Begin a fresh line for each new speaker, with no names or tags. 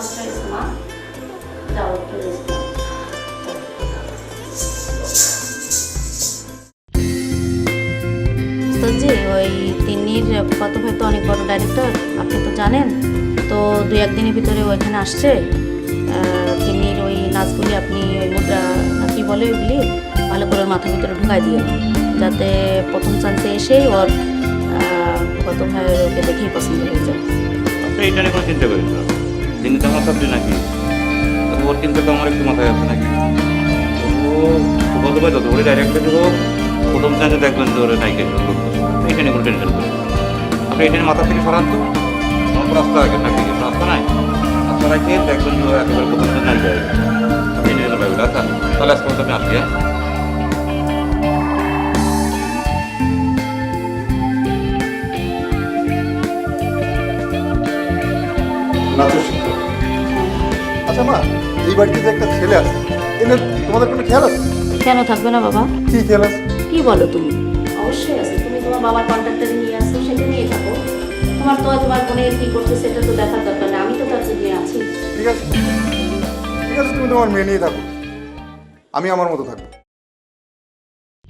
মা যাও একটু রেস্ট নাও ওই তিন্নির কত ভাই তো অনেক বড় ডাইরেক্টর আপনি তো জানেন। তো দু একদিনের ভিতরে ওইখানে আসছে। আহ, তিন্নির ওই নাচগুলি আপনি ওই মুদ্রা কি বলে ওইগুলি? ভালো করে মাথার ভিতরে ঢুকাই দিয়ে যাতে প্রথম চান্সে এসেই ওর কত ভাইয়ের ওকে দেখেই পছন্দ হয়ে যায়।
আপনি এইটা নিয়ে কোনো চিন্তা করেন না তিনি তো আমার সাথে নাকি ওর চিন্তা তো আমার একটু মাথায় আছে নাকি? ও বলতে পারি তো ওরে ডাইরেক্ট দেবো, প্রথম চান্সে দেখবেন যে ওরে নায়িকা এইটা নিয়ে কোনো টেনশন করেন না। আপনি এইটা মাথা থেকে সরান তো। আমার রাস্তা আগে নাকি রাস্তা নাই। রাস্তা রাখে, দেখবেন যে একেবারে প্রথম চান্স গেছে। আপনি এটা নিয়ে ভাববেন আচ্ছা তাহলে আজকে আমি আসি হ্যাঁ?
নাচের শিক্ষক আচ্ছা মা এই বাড়িতে যে একটা ছেলে আছে এনে তোমাদের কোনো খেয়াল আছে?
কেন থাকবে না বাবা?
কি খেয়াল আছে?
কি বলো তুমি? অবশ্যই আছে। তুমি তোমার বাবার কন্ট্রাক্টারে নিয়ে আসো সেটা নিয়ে থাকো। তোমার তো তোমার বোনে কি করছে সেটা তো দেখার দরকার নেই। আমি তো তার জন্য আছি।
ঠিক আছে। ঠিক আছে তুমি তোমার মেয়ে নিয়ে থাকো। আমি আমার মতো থাকব।